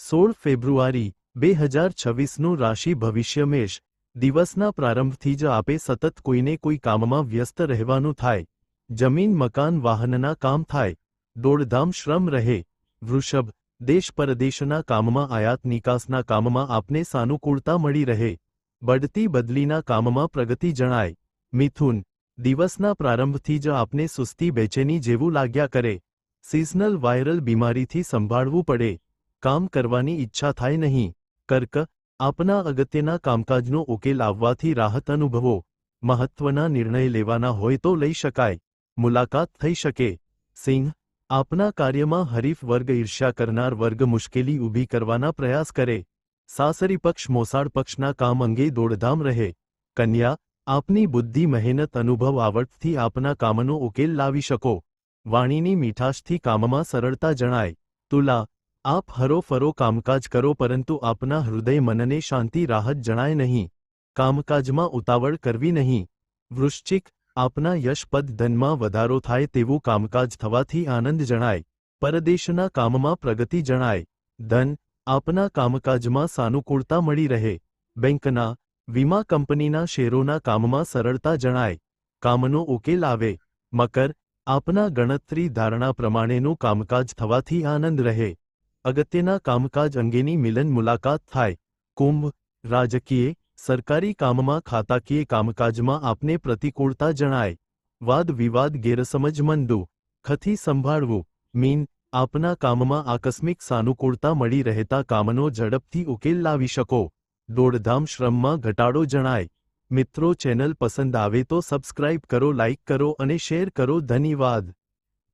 સોળ ફેબ્રુઆરી બે હજાર છવ્વીસનું રાશિ ભવિષ્ય મેષ દિવસના પ્રારંભથી જ આપે સતત કોઈને કોઈ કામમાં વ્યસ્ત રહેવાનું થાય. જમીન, મકાન, વાહનના કામ થાય. દોડધામ, શ્રમ રહે. વૃષભ દેશ પરદેશના કામમાં આયાત નિકાસના કામમાં આપને સાનુકૂળતા મળી રહે. બઢતી બદલીના કામમાં પ્રગતિ જણાય. મિથુન, દિવસના પ્રારંભથી જ આપને સુસ્તી બેચેની જેવું લાગ્યા કરે. સિઝનલ વાયરલ બીમારીથી સંભાળવું પડે. કામ કરવાની ઈચ્છા થાય નહીં. કર્ક, આપના અગત્યના કામકાજનો ઉકેલ આવવાથી રાહત અનુભવો. મહત્વના નિર્ણય લેવાના હોય તો લઈ શકાય. મુલાકાત થઈ શકે. સિંહ, આપના કાર્યમાં હરીફ વર્ગ ઈર્ષ્યા કરનાર વર્ગ મુશ્કેલી ઊભી કરવાના પ્રયાસ કરે. સાસરી પક્ષ મોસાળ પક્ષના કામ અંગે દોડધામ રહે. કન્યા, આપની બુદ્ધિ મહેનત અનુભવ આવડતથી આપના કામનો ઉકેલ લાવી શકો. વાણીની મીઠાશથી કામમાં સરળતા જણાય. તુલા આપ હરોફરો કામકાજ કરો પરંતુ આપના હૃદય મનને શાંતિ રાહત જણાય નહીં. કામકાજમાં ઉતાવળ કરવી નહીં. વૃશ્ચિક, આપના યશપદ ધનમાં વધારો થાય તેવું કામકાજ થવાથી આનંદ જણાય. પરદેશના કામમાં પ્રગતિ જણાય. ધન, આપના કામકાજમાં સાનુકૂળતા મળી રહે. બેંકના, વીમા કંપનીના શેરોના કામમાં સરળતા જણાય. કામનો ઉકેલ આવે. મકર, આપના ગણતરી ધારણા પ્રમાણેનું કામકાજ થવાથી આનંદ રહે. અગત્યના કામકાજ અંગેની મિલન મુલાકાત થાય. કુંભ, રાજકીય, સરકારી કામમાં ખાતાકીય કામકાજમાં આપને પ્રતિકૂળતા જણાય. વાદ વિવાદ ગેરસમજ મંદુ. ખથી સંભાળવું. મીન, આપના કામમાં આકસ્મિક સાનુકૂળતા મળી રહેતા કામનો ઝડપથી ઉકેલ લાવી શકો. દોડધામ શ્રમમાં ઘટાડો જણાય. મિત્રો ચેનલ પસંદ આવે તો સબસ્ક્રાઇબ કરો, લાઇક કરો અને શેર કરો. ધન્યવાદ.